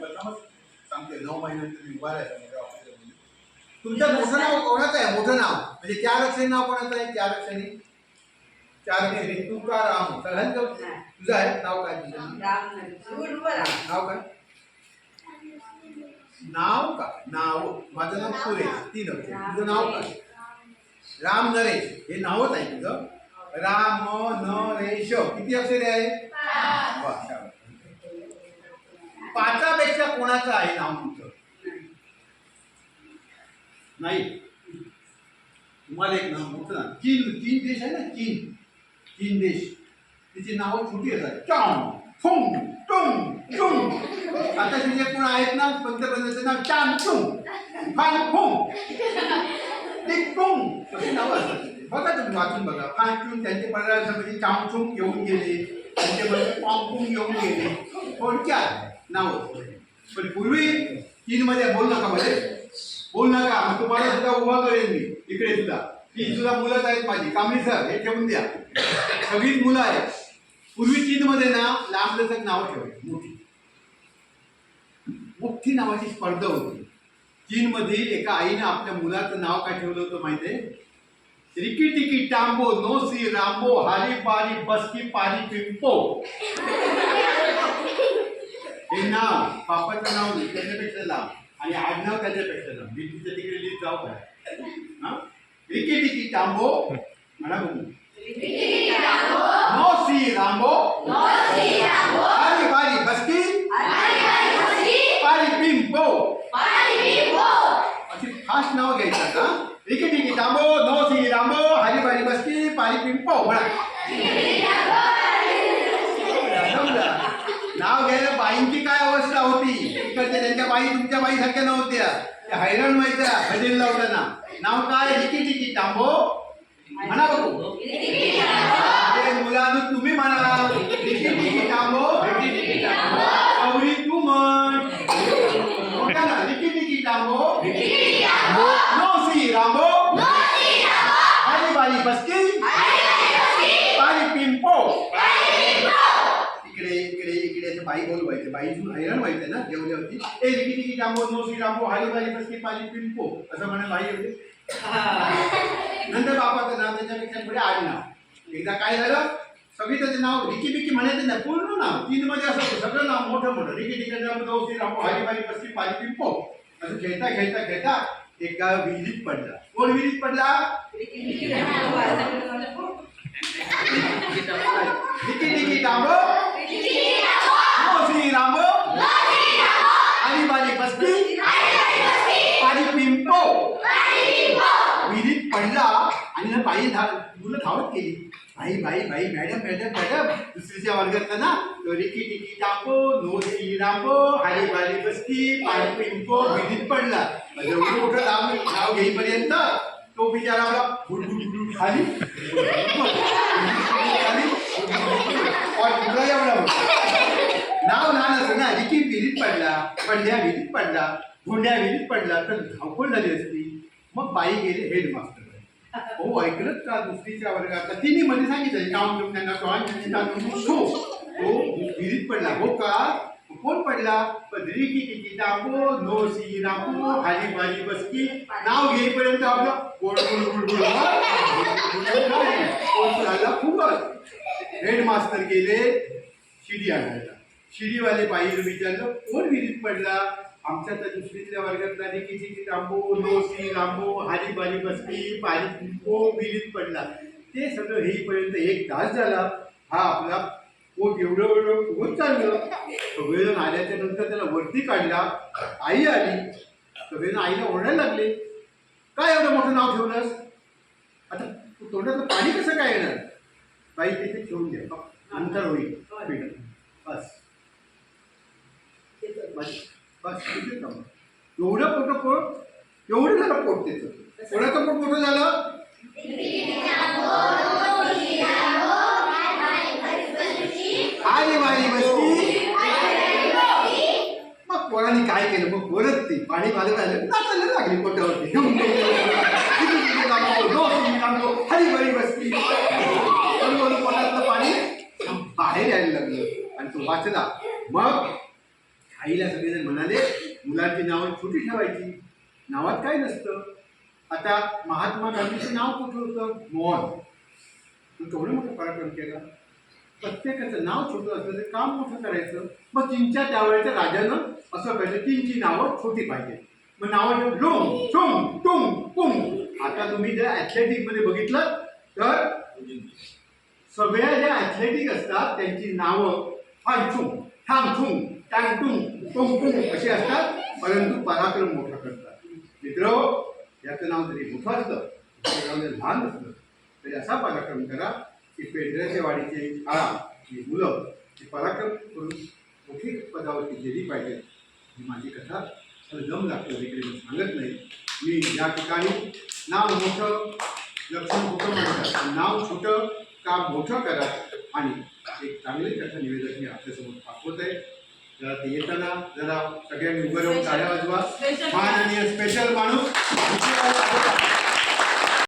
सांगते नऊ महिन्यानंतर मी उभा राहायचा मोठ्या ऑफिसमध्ये. तुमचं मोठं नाव कोणाचं आहे? मोठं नाव. म्हणजे चार अक्षरी नाव कोणाचं आहे? चार अक्षरी. चार अक्षरी. तू का राम सगळ्यांचं तुझं आहे? नाव काय तुझं? नाव काय? नाव का नाव. माझं नाव सुरेश तीन अक्षर. तुझं नाव काय? राम नरेश हे नावच आहे तुझं. राम नरेश किती अक्षरे आहे? वा. पाचापेक्षा कोणाचं आहे नाव तुमचं? नाही. तुम्हाला एक नाव मोठं ना चीन चीन देश आहे ना? चीन. चीन देश. तिची नावं छोटी असतात चॉंग फुंग टुंग टुंग आता तिथे कोण आहेत ना? पंतप्रधानाचं नाव चांग चुंग. फान फुंग. टिक टुंग. अशी नावं असतात. बघा तुम्ही वाचून बघा. फान चुंग त्यांचे परिवारामध्ये चांग चुंग येऊन गेले. त्यांचे म्हणजे पॉंग फुंग येऊन गेले. थोडक्यात नाव पण पूर्वी चीनमध्ये बोल नका मध्ये बोल नका. मग तुम्हाला सुद्धा उभा करेन मी. इकडे सुद्धा. ती सुद्धा मुलंच आहेत माझी. कामणी सर हे ठेवून द्या. सगळीच मुलं आहेत. पूर्वी चीनमध्ये ना लांबलचक नाव नावं ठेवायची. मोठी. मोठी नावाची स्पर्धा होती. चीनमधील एका आईनं आपल्या मुलाचं नाव काय ठेवलं होतं माहितीये? रिकी टिकी टांबो नो सी रांबो हारी पारी बसकी पारी पिंपो. हे नाव बापाचं नाव नाही, त्याच्यापेक्षा लांब. आणि आडनाव त्याच्यापेक्षा लांब. मी तुमच्या तिकडे लिहित जाऊ काय हा? रिकी टिकी टांबो म्हणा बघू. नो सी रांबो. हारी पारी बसकी पारी पिंपो. अशी फास्ट नाव घ्यायचं का रिकी टिकी टांबो नो सी रांबो. हारी पारी बसकी पारी पिंपो. म्हणा बाई सारख्या नव्हत्या. त्या हैराण व्हायच्या भजन लावताना. नाव काय? बाई बाईतून हैराण व्हायचे ना? जेवल्यावरती ए रिकी टिकी टांबो नो सी रांबो हारी बारी बसकी पारी पिंपो. असं म्हणा बाई होते नंतर बापाचं नाव त्याच्यापेक्षा पुढे आडनाव. एकदा काय झालं? सगळी त्याचं नाव रिकी बिकी म्हणायचं नाही पूर्ण नाव. तीन मध्ये असं सगळं नाव मोठं मोठं. रिकी टिकी दो सी रांबो हारी बारी बसकी पारी पिंपो. असं खेळता खेळता खेळता एका विहिरीत पडला. कोण विहिरीत पडला? पिंपो विहिरीत पडला आणि ना बाई मुलं धावत गेली. बाई बाई बाई मॅडम मॅडम मॅडम दुसरीच्या वर्गातला ना. रिकी टिकी नो सी रांबो हारी बारी बसकी पाणी पिंपो विहिरीत पडला. एवढं मोठं नाव नाव घेईपर्यंत तो बिचारा आपला खाली और मुलगा एवढा होता. नाव लहान असं ना विहिरीत पडला पडल्या विहिरीत पडला भोंड्या विहिरीत पडला तर धावपळ झाली असती. मग बाई गेले हेडमास्टर हो ऐकलंच का दुसरीच्या वर्गात? तिने मध्ये सांगितलं काम करून त्यांना टॉन हो तो विहिरीत पडला. हो का? कोण पडला? पदरी की किती टाको नो सी रापो खाली बाजी बसकी नाव घेईपर्यंत आपलं गोड गोड गोड खूपच. हेडमास्टर गेले शिडी आणायला. शिडीवाले बाईला विचारलं कोण विहिरीत पडला? आमच्या त्या दुसरीतल्या वर्गातला रिकी टिकी रांबो लोसी रांबो हारी बारी बसकी पारी पिंपो विहिरीत पडला? ते सगळं हेईपर्यंत एक तास झाला. हा आपला पोट एवढं एवढं फुगत चाललं? सगळेजण आल्याच्यानंतर त्याला वरती काढला. आई आली. सगळेजण आईला ओरडायला लागले. काय एवढं मोठं नाव ठेवलंस? आता तोंडातलं पाणी कसं काय येणार? बाई तिथे ठेवून द्या अंतर होईल. बस. बस बस तिथे थांबा. एवढं पोट पोट एवढं झालं पोट तिथं कोणाचं पोट मोठं झालं? आली वाली बसती. मग पोरांनी काय केलं? मग परत ती पाणी मारलं झालं झालं नाचायला लागली पोटावरती. हरी बरी बसती. पोटातलं पाणी बाहेर यायला लागलं. आणि तो वाचला. मग आईला सगळेजण म्हणाले मुलांची नावं छोटी ठेवायची. नावात काय नसतं. आता महात्मा गांधीचं नाव कुठं होतं? मोहन. पण केवढं मोठं पराक्रम केला. प्रत्येकाचं नाव छोटं असलं तर काम मोठं करायचं. मग चीनच्या त्यावेळेच्या राजानं असं पाहिजे चीनची नावं छोटी पाहिजे. मग नावं ठेव लुंग चुंग टुंग पुंग आता तुम्ही जर ॲथलेटिकमध्ये बघितलं तर सगळ्या ज्या ॲथलेटिक असतात त्यांची नावं फांचुंग ठांगचुंग टांगटुंग टुंग असे असतात? परंतु पराक्रम मोठा करतात. मित्र याचं नाव जरी मोठं असतं त्याचं नाव जरी लहान असलं तरी असा पराक्रम करा की पेंढऱ्याच्या वाडीचे शाळा ही मुलं ही पराक्रम करून मोठी पदावरती गेली पाहिजे. ही माझी कथा तर दम लागतो इकडे मी सांगत नाही. मी या ठिकाणी नाव मोठं लक्षण मोठं म्हणतात. नाव छोटं काम मोठं करा. आणि एक चांगली कथा निवेदन मी आपल्यासमोर दाखवत आहे. येताना जरा सगळ्यांनी उभं राहून टाळ्या वाजवा. माननीय स्पेशल माणूस.